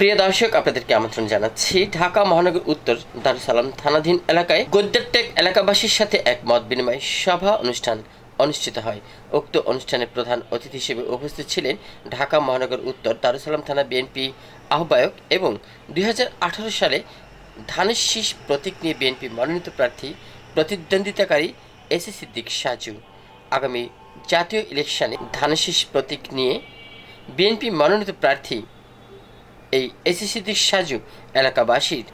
প্রিয় দর্শক, আপনাদেরকে আমন্ত্রণ জানাচ্ছি ঢাকা মহানগর উত্তর দারুসালাম থানাধীন এলাকায় গদ্দারটেক এলাকাবাসীর সাথে এক মত বিনিময় সভা অনুষ্ঠান অনুষ্ঠিত হয়। উক্ত অনুষ্ঠানে প্রধান অতিথি হিসেবে উপস্থিত ছিলেন ঢাকা মহানগর উত্তর দারুসালাম থানা বিএনপি আহ্বায়ক এবং দুই হাজার আঠারো সালে ধানের শীষ প্রতীক নিয়ে বিএনপি মনোনীত প্রার্থী, প্রতিদ্বন্দ্বিতাকারী এসি সিদ্দিক সাজু। আগামী জাতীয় ইলেকশনে ধানের শীষ প্রতীক নিয়ে বিএনপি মনোনীত প্রার্থী এই এসিসিদির সাজু এলাকাবাসীর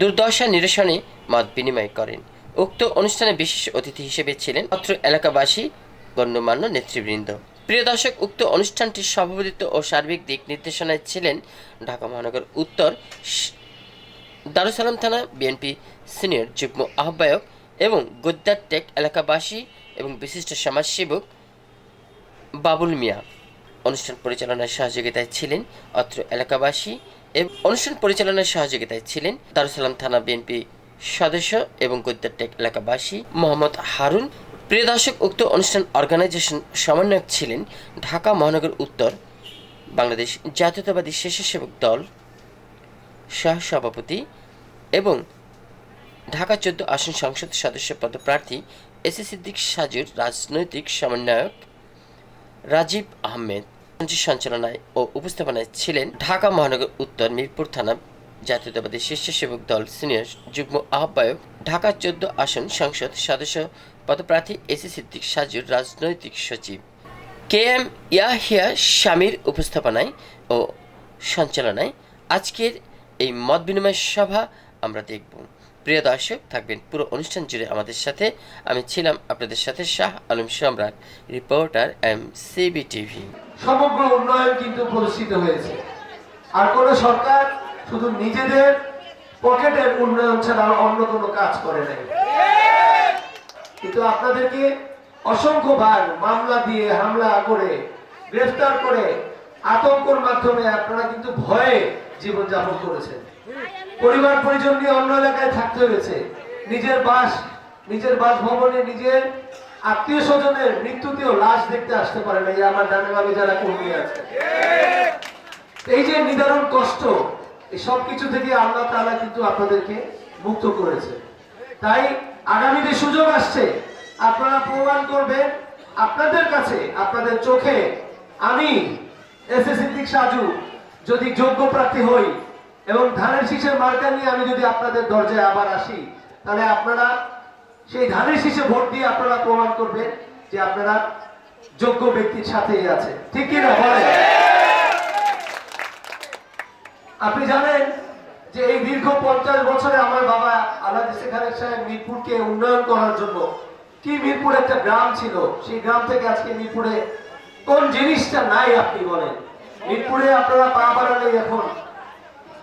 দুর্দশা নিরসনে মত বিনিময় করেন। উক্ত অনুষ্ঠানে বিশেষ অতিথি হিসেবে ছিলেন অত্র এলাকাবাসী, গণ্যমান্য নেতৃবৃন্দ। প্রিয় দর্শক, উক্ত অনুষ্ঠানটির সভাপতিত্ব ও সার্বিক দিক নির্দেশনায় ছিলেন ঢাকা মহানগর উত্তর দারুসালাম থানা বিএনপি সিনিয়র যুগ্ম আহ্বায়ক এবং গোদ্দার টেক এলাকাবাসী এবং বিশিষ্ট সমাজসেবক বাবুল মিয়া। অনুষ্ঠান পরিচালনার সহযোগিতায় ছিলেন অত্র এলাকাবাসী এবং অনুষ্ঠান পরিচালনার সহযোগিতায় ছিলেন দারুসালাম থানা বিএনপি সদস্য এবং গদ্দারটেক এলাকাবাসী মোহাম্মদ হারুন। প্রিয় দর্শক, উক্ত অনুষ্ঠান অর্গানাইজেশন সমন্বয়ক ছিলেন ঢাকা মহানগর উত্তর বাংলাদেশ জাতীয়তাবাদী স্বেচ্ছাসেবক দল সহ সভাপতি এবং ঢাকা চোদ্দ আসন সংসদ সদস্য পদপ্রার্থী এস এস সিদ্দিক সাজুর রাজনৈতিক সমন্বয়ক রাজীব আহমেদ। সঞ্চালনায় ও উপস্থাপনায় ছিলেন ঢাকা মহানগর উত্তর মিরপুর থানা জাতীয়তাবাদী স্বেচ্ছাসেবক দল সিনিয়র যুগ্ম আহ্বায়ক, ঢাকা চোদ্দ আসন সংসদ সদস্য পদপ্রার্থী এসি সিদ্দিক সাজুর রাজনৈতিক সচিব। কে এম ইয়াহিয়া স্বামীর উপস্থাপনায় ও সঞ্চালনায় আজকের এই মত বিনিময় সভা আমরা দেখব। প্রিয় দর্শক, থাকবেন পুরো অনুষ্ঠান জুড়ে আমাদের সাথে। আমি ছিলাম আপনাদের সাথে শাহ আলম সম্রাট, রিপোর্টার এম সিবি টিভি। সমগ্র উন্নয়ন কিন্তু প্রদর্শিত হয়েছে। আর কোন সরকার শুধু নিজেদের পকেটের উন্নয়ন ছাড়া অন্য কোনো কাজ করে নাই। কিন্তু আপনাদেরকে অসংখ্যবার মামলা দিয়ে, হামলা করে, গ্রেফতার করে, আতঙ্কর মাধ্যমে আপনারা কিন্তু ভয়ে জীবনযাপন করেছেন। পরিবার পরিজন নিয়ে অন্য এলাকায় থাকতে হয়েছে। নিজের বাস, নিজের বাসভবনে নিজের আত্মীয় স্বজনের মৃত্যুতেও লাশ দেখতে আসতে পারে না এই আমার ডানে বামে যারা কর্মী আছে। এই যে নিদারুণ কষ্ট, এই সব কিছু থেকে আল্লাহ তাআলা কিন্তু আপনাদেরকে মুক্ত করেছে। তাই আগামী যে সুযোগ আসছে। আপনারা প্রমাণ করবেন আপনাদের কাছে, আপনাদের চোখে, আমি, এস এস সিদ্দিক সাজু, যদি যোগ্য প্রার্থী হই এবং ধানের শীষের মার্কা নিয়ে আমি যদি আপনাদের দরজায় আবার আসি, তাহলে আপনারা সেই ধানের শীষে ভোট দিয়ে আপনারা প্রমাণ করবেন যে আপনারা যোগ্য ব্যক্তির সাথেই আছে ঠিক কিনা বলেন? আপনি জানেন যে এই দীর্ঘ পঞ্চাশ বছরে আমার বাবা আল্লাহ খালেদ সাহেব মিরপুরকে উন্নয়ন করার জন্য কি মিরপুর একটা গ্রাম ছিল? সেই গ্রাম থেকে আজকে মিরপুরে কোন জিনিসটা নাই আপনি বলেন? মিরপুরে আপনারা পা বাড়ালে এখন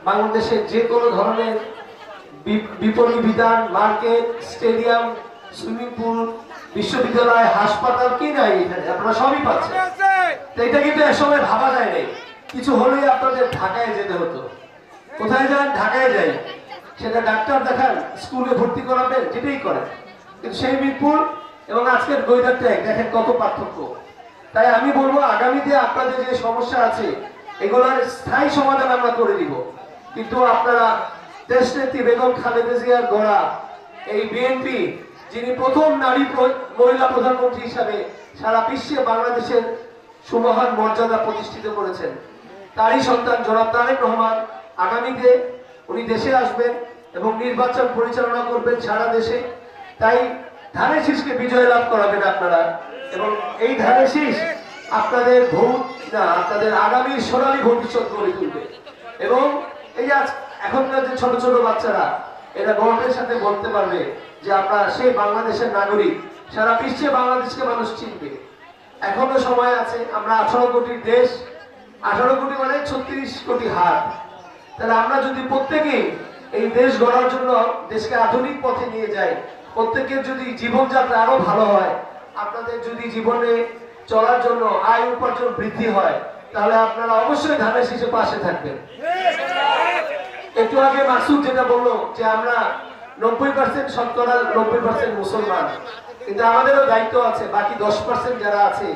বাংলাদেশের যে কোনো ধরনের বিপণী বিধান, মার্কেট, স্টেডিয়াম, সুইমিং পুল, বিশ্ববিদ্যালয়, হাসপাতাল, কি নাই এখানে? আপনারা সবই পাচ্ছেন। এটা কিন্তু একসময় ভাবা যায় নাই। কিছু হলেই আপনাদের ঢাকায় যেতে হতো। কোথায় যান? ঢাকায় যাই। সেটা ডাক্তার দেখান, স্কুলে ভর্তি করাবেন, যেটাই করেন। কিন্তু সেই মিরপুর এবং আজকের গৈদার ট্যাগ, দেখেন কত পার্থক্য। তাই আমি বলব, আগামীতে আপনাদের যে সমস্যা আছে, এগুলোর স্থায়ী সমাধান আমরা করে দিব। কিন্তু আপনারা দেশনেত্রী বেগম খালেদা জিয়ার গড়া। এই বিএনপি যিনি প্রথম নারী মহিলা প্রধানমন্ত্রী হিসাবে সারা বিশ্বে বাংলাদেশের সুমহান মর্যাদা প্রতিষ্ঠিত করেছেন। তারই সন্তান জনাব তারেক রহমান আগামীতে উনি দেশে আসবেন এবং নির্বাচন পরিচালনা করবেন সারা দেশে, তাই ধানের শীষকে বিজয় লাভ করাবেন আপনারা। এবং এই ধানের শীষ আপনাদের ভোট না, আপনাদের আগামী সোনালী ভবিষ্যৎ গড়ে তুলবে। এবং এই আজ- এখনকার যে ছোট ছোট বাচ্চারা এরা গর্বের সাথে বলতে পারবে যে আমরা সেই বাংলাদেশের নাগরিক। সারা বিশ্বে বাংলাদেশকে মানুষ চিনবে। এখনও সময় আছে, আমরা আঠারো কোটির দেশ, আঠারো কোটি মানে ছত্রিশ কোটি হাত। তাহলে আমরা যদি প্রত্যেকেই এই দেশ গড়ার জন্য দেশকে আধুনিক পথে নিয়ে যাই, প্রত্যেকের যদি জীবনযাত্রা আরও ভালো হয়, আপনাদের যদি জীবনে চলার জন্য আয় উপার্জন বৃদ্ধি হয়, তাহলে আপনারা অবশ্যই ধানের শীষে পাশে থাকবেন। একটু আগে মাসুদ যেটা বলল যে আমরা নব্বই পার্সেন্ট শতকরা নব্বই পার্সেন্ট মুসলমান। কিন্তু আমাদেরও দায়িত্ব আছে, বাকি দশ পার্সেন্ট যারা আছে,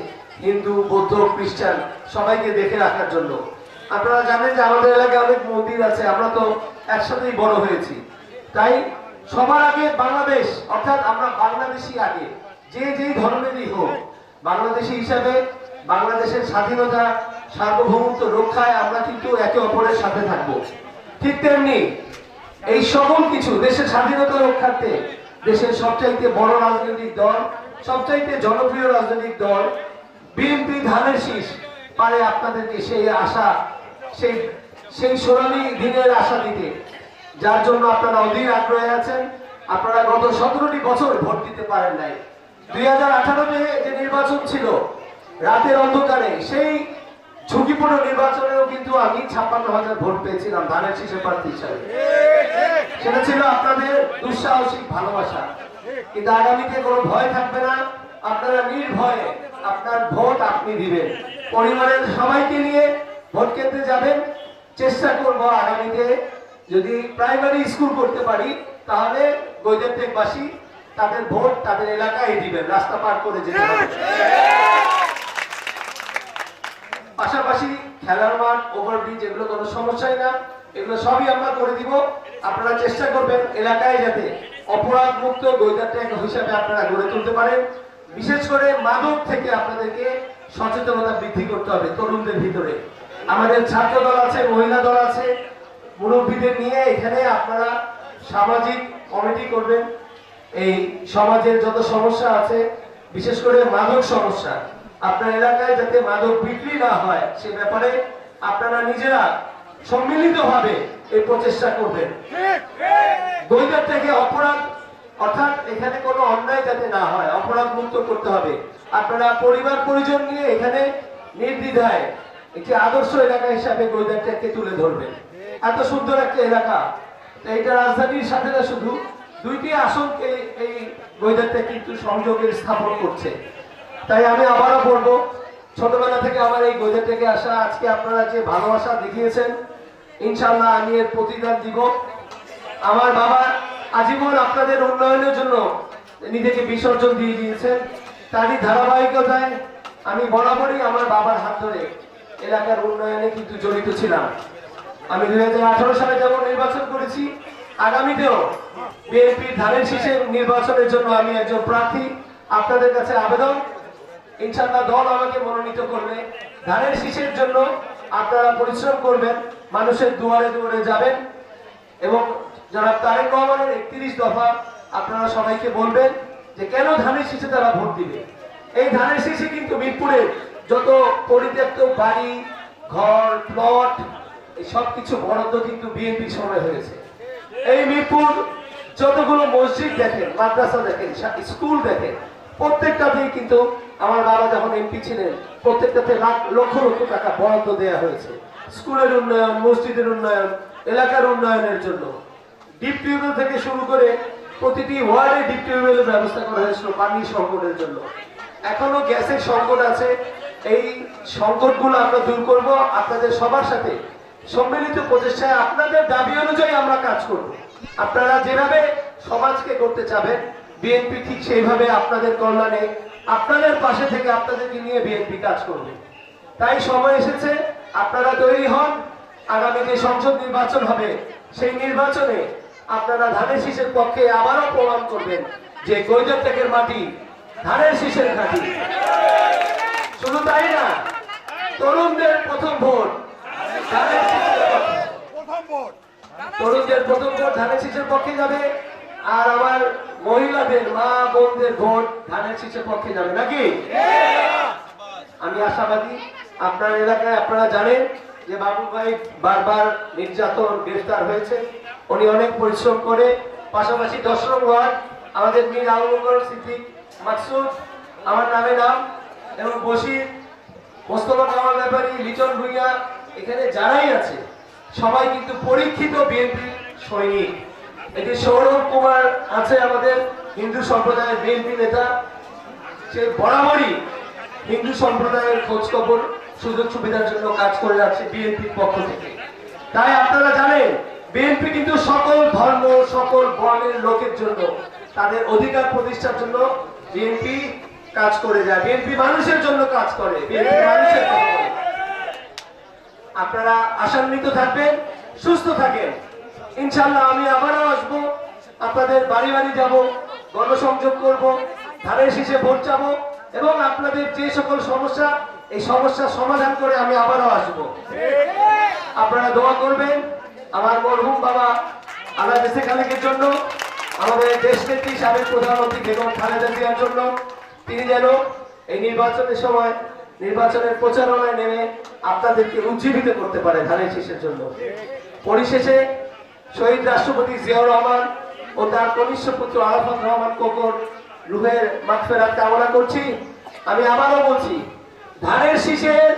হিন্দু, বৌদ্ধ, খ্রিস্টান, সবাইকে দেখে রাখার জন্য। আপনারা জানেন যে আমাদের এলাকায় অনেক মন্দির আছে, আমরা তো একসাথেই বড় হয়েছি। তাই সবার আগে বাংলাদেশ, অর্থাৎ আমরা বাংলাদেশি আগে, যে যেই ধর্মেরই হোক, বাংলাদেশি হিসাবে বাংলাদেশের স্বাধীনতা, সার্বভৌমত্ব রক্ষায় আমরা কিন্তু একে অপরের সাথে থাকব। ঠিক তেমনি এই সকল কিছু দেশের স্বাধীনতা রক্ষার্থে দেশের সবচাইতে বড় রাজনৈতিক দল, সবচাইতে জনপ্রিয় রাজনৈতিক দল, বিএনপি ধানের শীষ পারে আপনাদেরকে সেই আশা, সেই সেই সোনালী দিনের আশা দিতে। যার জন্য আপনারা অধীর আগ্রহে আছেন। আপনারা গত সতেরোটি বছর ভোট দিতে পারেন নাই। দুই হাজার আঠারোতে যে নির্বাচন ছিল, রাতের অন্ধকারে সেই ঝুঁকিপূর্ণ নির্বাচনেও কিন্তু আমি ছাপ্পান্ন হাজার ভোট পেয়েছিলাম ধানের শীষের প্রার্থী হিসাবে সেটা ছিল আপনাদের দুঃসাহসিক ভালোবাসা। কিন্তু আগামীতে কোনো ভয় থাকবে না। আপনারা নির্ভয়ে আপনার ভোট আপনি দিবেন। পরিবারের সবাইকে নিয়ে ভোট কেন্দ্রে যাবেন। চেষ্টা করব আগামীতে যদি প্রাইমারি স্কুল করতে পারি, তাহলে গৈদেবটেকবাসী তাদের ভোট তাদের এলাকায় দিবেন, রাস্তা পার করে যেতে হবে। পাশাপাশি খেলার মাঠ ওভারব্রিজ এগুলো কোনো সমস্যাই না। এগুলো সবই আমরা করে দিব। আপনারা চেষ্টা করবেন এলাকায় যাতে অপরাধ মুক্ত গৈদারটেক হিসাবে আপনারা গড়ে তুলতে পারেন। বিশেষ করে মাদক থেকে আপনাদেরকে সচেতনতা বৃদ্ধি করতে হবে তরুণদের ভিতরে। আমাদের ছাত্র দল আছে, মহিলা দল আছে। মুরব্বীদের নিয়ে এখানে আপনারা সামাজিক কমিটি করবেন। এই সমাজের যত সমস্যা আছে, বিশেষ করে মাদক সমস্যা। আপনার এলাকায় যাতে মাদক বিক্রি না হয়, সে ব্যাপারে আপনারা নিজেরা সম্মিলিতভাবে এই প্রচেষ্টা করবেন। থেকে অপরাধ, অর্থাৎ এখানে কোনো অন্যায় যাতে না হয়, অপরাধ মুক্ত করতে হবে। আপনারা পরিবার, পরিজন নিয়ে এখানে নির্দ্বিধায় একটি আদর্শ এলাকা হিসাবে গৈদারটাকে তুলে ধরবেন। এত সুন্দর একটা এলাকা। এটা রাজধানীর সাথে না শুধু, দুইটি আসনকে এই গৈদারটা কিন্তু সংযোগের স্থাপন করছে। তাই আমি আবারও বলব, ছোটবেলা থেকে আমার এই গৈদার থেকে আসা আজকে আপনারা যে ভালোবাসা দেখিয়েছেন ইনশাল্লাহ আমি এর প্রতিদান দিব। আমার বাবা আজীবন আপনাদের উন্নয়নের জন্য নিজেকে বিসর্জন দিয়ে দিয়েছেন। তারই ধারাবাহিকতায় আমি বরাবরই আমার বাবার হাত ধরে এলাকার উন্নয়নে কিন্তু জড়িত ছিলাম। আমি দুই হাজার আঠারো সালে যেমন নির্বাচন করেছি, আগামীতেও বিএনপির ধানের শীষের নির্বাচনের জন্য আমি একজন প্রার্থী। আপনাদের কাছে আবেদন। ইনশাআল্লাহ দল আমাকে মনোনীত করবে। ধানের শীষের জন্য আপনারা পরিশ্রম করবেন, মানুষের দুয়ারে দুয়ারে যাবেন এবং যারা তারেক রহমানের একত্রিশ দফা আপনারা সবাইকে বলবেন যে কেন ধানের শীষে তারা ভোট দিবে? এই ধানের শীষে কিন্তু মিরপুরে যত পরিত্যক্ত বাড়ি, ঘর প্লট সব কিছু বরাদ্দ কিন্তু বিএনপির সময় হয়েছে। এই মিরপুর যতগুলো মসজিদ দেখেন, মাদ্রাসা দেখেন, স্কুল দেখেন প্রত্যেকটাতেই কিন্তু আমার বাবা যখন এমপি ছিলেন প্রত্যেকটাতে লাখ, লক্ষ লক্ষ টাকা বরাদ্দ দেওয়া হয়েছে। স্কুলের উন্নয়ন, মসজিদের উন্নয়ন, এলাকার উন্নয়নের জন্য। ডিপ টিউবওয়েল থেকে শুরু করে প্রতিটি ওয়ার্ডে ডিপ টিউবওয়েলের ব্যবস্থা করা হয়েছিল পানি সংকটের জন্য। এখনও গ্যাসের সংকট আছে। এই সংকটগুলো আমরা দূর করব। আপনাদের সবার সাথে সম্মিলিত প্রচেষ্টায় আপনাদের দাবি অনুযায়ী আমরা কাজ করব। আপনারা যেভাবে সমাজকে করতে চাবেন, বিএনপি ঠিক সেইভাবে আপনাদের কল্যাণে আপনাদের পাশে থেকে আপনাদেরকে নিয়ে বিএনপি কাজ করবে। তাই সময় এসেছে আপনারা তৈরি হন। আগামী যে সংসদ নির্বাচন হবে সেই নির্বাচনে আপনারা ধানের শীষের পক্ষে আবারও প্রমাণ করবেন যে গৈজব টেকের মাটি ধানের শীষের ঘাটি শুধু তাই না তরুণদের প্রথম ভোট ধানের শীষের তরুণদের প্রথম ভোট ধানের শীষের পক্ষে যাবে। আর আমার মহিলাদের, মা বোনদের ভোট ধানের শীষের পক্ষে যাবে নাকি? আমি আশাবাদী আপনার এলাকায় আপনারা জানেন যে বাবু ভাই বারবার নির্যাতন, গ্রেফতার হয়েছে। উনি অনেক পরিশ্রম করে, পাশাপাশি দশ নং ওয়ার্ড, আমাদের মীর আবু বকর সিদ্দিক মাকসুদ, আমার নামে নাম, এবং বসির মোস্তফা কামাল ব্যাপারী, লিটন ভুইয়া, এখানে যারাই আছে, সবাই কিন্তু পরীক্ষিত বিএনপি সৈনিক। এটি সৌরভ কুমার আছে আমাদের হিন্দু সম্প্রদায়ের বিএনপি নেতা। সে বরাবরই হিন্দু সম্প্রদায়ের খোঁজ খবর সুযোগ সুবিধার জন্য কাজ করে যাচ্ছে বিএনপির পক্ষ থেকে। তাই আপনারা জানেন, বিএনপি কিন্তু সকল ধর্ম, সকল বর্ণের লোকের জন্য, তাদের অধিকার প্রতিষ্ঠার জন্য বিএনপি কাজ করে যায়। বিএনপি মানুষের জন্য কাজ করে, বিএনপি মানুষের। আপনারা আশান্বিত থাকবেন, সুস্থ থাকেন। ইনশাল্লাহ আমি আবারও আসব, আপনাদের বাড়ি বাড়ি যাব, গণসংযোগ করব, ধানের শীষে ভোট যাব এবং আপনাদের যে সকল সমস্যা, এই সমস্যার সমাধান করে আমি আবারও আসব। আপনারা দোয়া করবেন, আমার মরহুম বাবা আল্লাহ দেশে খালেকের জন্য, আমাদের দেশ নেত্রী সাবেক প্রধানমন্ত্রী বেগম খালেদা জিয়ার জন্য। তিনি যেন এই নির্বাচনের সময়, নির্বাচনের প্রচারণায় নেমে আপনাদেরকে উজ্জীবিত করতে পারে ধানের শীষের জন্য। পরিশেষে শহীদ রাষ্ট্রপতি জিয়াউর রহমান ও তার কনিষ্ঠ পুত্র আরাফাত রহমান কোকর রুহের মাগফেরাত কামনা করছি আমি আবারও বলছি, ধানের শীষের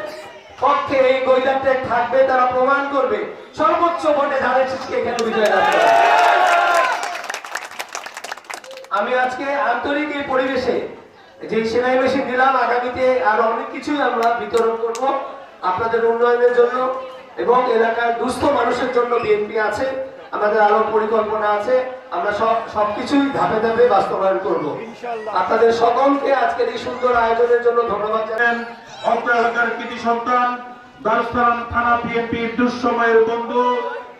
পক্ষে এই গৈদারটা থাকবে, তারা প্রমাণ করবে, সর্বোচ্চ ভোটে ধানের শীষকে এখানে বিজয় লাভ। আমি আজকে আন্তরিক এই পরিবেশে যে সেলাই মেশিন দিলাম আগামীতে আরও অনেক কিছুই আমরা বিতরণ করব আপনাদের উন্নয়নের জন্য এবং এলাকার দুস্থ মানুষের জন্য বিএনপি আছে আমাদের আরও পরিকল্পনা আছে। আমরা সব সবকিছুই ধাপে ধাপে বাস্তবায়ন করব। আপনাদের সকলকে আজকের এই সুন্দর আয়োজনের জন্য ধন্যবাদ জানাই। ছিলেন কৃতি সন্তান দারুসালাম থানা বিএনপির দুঃসময়ের বন্ধু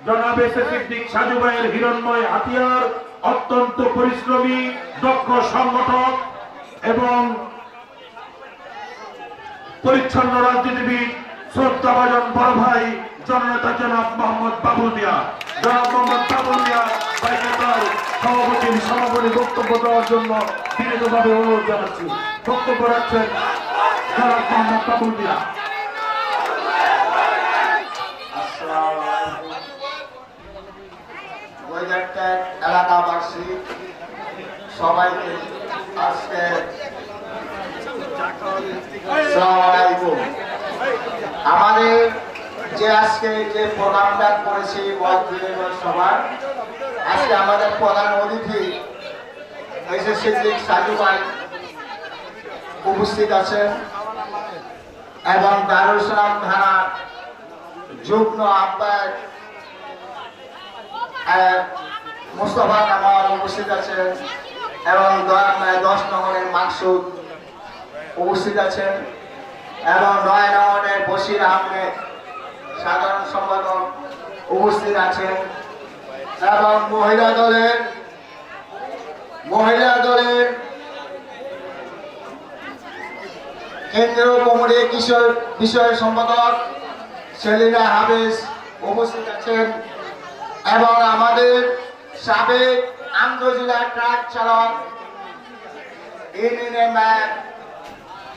জনাব সিদ্দিক সাজু ভাইয়ের হিরণময় হাতিয়ার অত্যন্ত পরিশ্রমী দক্ষ সংগঠক এবং পরিচ্ছন্ন রাজনীতিবিদ শ্রদ্ধাভাজন বড় ভাই জননেতা জনাব মোহাম্মদ বাবুল মিয়া সভাপতির সমাপনী বক্তব্য দেওয়ার জন্য বিনীতভাবে অনুরোধ জানাচ্ছি। বক্তব্য রাখছেন এলাকাবাসী সবাইকে আজকে আমাদের যে আজকে যে প্রোগ্রামটা করেছি বিনিময় আজকে আমাদের প্রধান অতিথি এসে সাজু ভাই উপস্থিত আছেন এবং দারুল সালাম থানার যুগ্ম আহ্বায়ক আহ, মুস্তফা কামাল উপস্থিত আছেন এবং দশ নম্বরের মাকসুদ উপস্থিত আছেন এবং নয় নম্বরের বশির আহমেদ সাধারণ সম্পাদক উপস্থিত আছেন এবং মহিলা দলের মহিলা দলের কেন্দ্রীয় কমিটির কিশোর বিষয় সম্পাদক সেলিনা হাফিজ উপস্থিত আছেন এবং আমাদের সাবেক আন্তঃজেলা ট্রাক চালক ইউনিয়নের ম্যাপ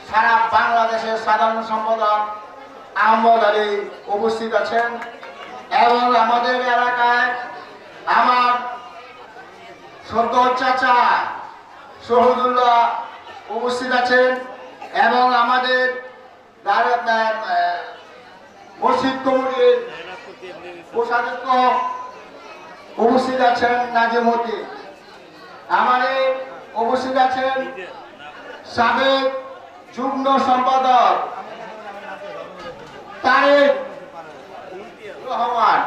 সারা বাংলাদেশের সাধারণ সম্পাদক আহমদ আলী উপস্থিত আছেন এবং আমাদের এলাকায় আমার সদ্য চাচা শহীদুল্লাহ উপস্থিত আছেন এবং আমাদের মসজিদ কমিটির কোষাধ্যক্ষ উপস্থিত আছেন নাজিমুদ্দিন আমাদের উপস্থিত আছেন সাবেক যুগ্ম সম্পাদক তারেক। রহমান।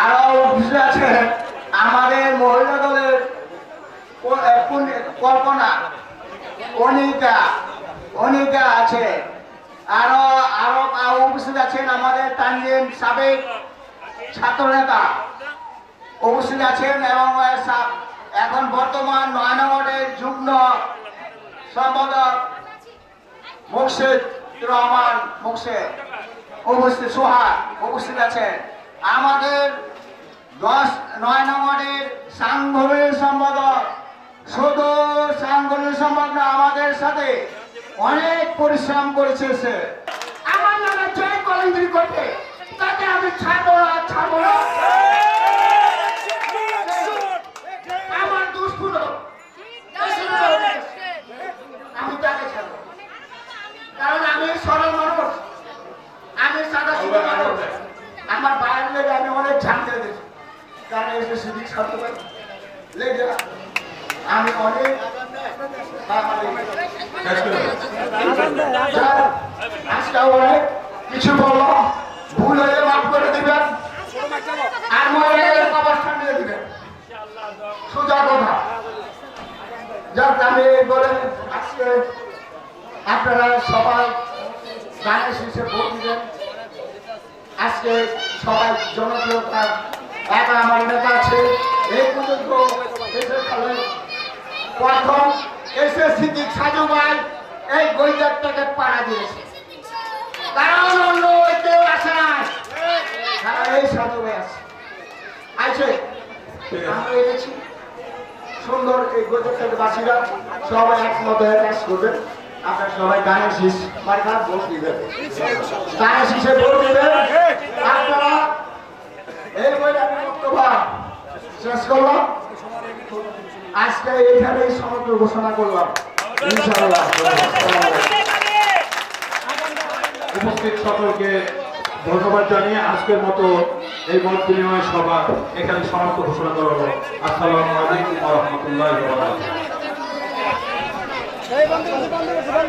আরও উপস্থিত আছেন আমাদের মহিলা দলের কল্পনা। অনিতা। অনিতা আছে। আরও আরও আরও উপস্থিত আছেন আমাদের তানজিম সাবেক ছাত্র নেতা উপস্থিত আছেন এবং এখন বর্তমান নয় যুগ্ম সম্পাদক মুর্শিদ রহমান মুর্শিদ। উপস্থিত সোহাগ উপস্থিত আছেন। আমাদের দশ নয় নম্বরের সাংগঠনিক সম্পাদক শুধু সাংগঠনিক সম্পাদক আমাদের সাথে অনেক পরিশ্রম করেছে সে। আমার নামে জয় কলেন্দ্রি করবে তাকে আমি ছাড়বো না ছাড়বো না। আমার দুষ্পুর আমি তাকে ছাড়বো। আমি সরল মানুষ আমি সাদা সিধা মানুষ আমার বাইরের লেগে আমি অনেক ঝাঁকে দিয়েছি। কারণ এসে সিদ্দিক ছাত্র লেগে আমি অনেক আজকে অনেক কিছু বললাম ভুল হয়ে মাফ করে দিবেন। আর মনে অবস্থান দিয়ে দিবেন। সোজা কথা। যাক আমি বলে আজকে আপনারা সবাই গানের শেষে ভোট দিবেন। আজকে সবাই জনপ্রিয়তা একা আমার নেতা আছে। এই পর্যন্ত প্রথম এসে সিদ্দিক সাজু ভাই এই গৈদারটাকে পাড়া দিয়েছে। কারণ অন্য কেউ আসে না। তারা এই সাজু ভাই আছে। আছে। আমরা এনেছি। সুন্দর এই গৈদারটাকে বাসীরা সবাই একমত হয়ে কাজ করবেন। আপনারা সবাই গানের শীষ মার্কা ভোট দিবেন। শীষে দিবেন। আপনারা এই বইটা বক্তব্য শেষ করলাম। আজকে এইখানেই সমগ্র ঘোষণা করলাম। উপস্থিত সকলকে ধন্যবাদ জানিয়ে আজকের মতো এই মত বিনিময় সভা এখানে সমাপ্ত ঘোষণা করা হলো। আসসালামু আলাইকুম রাহমাতুল্লাহি ওয়া বারাকাতুহু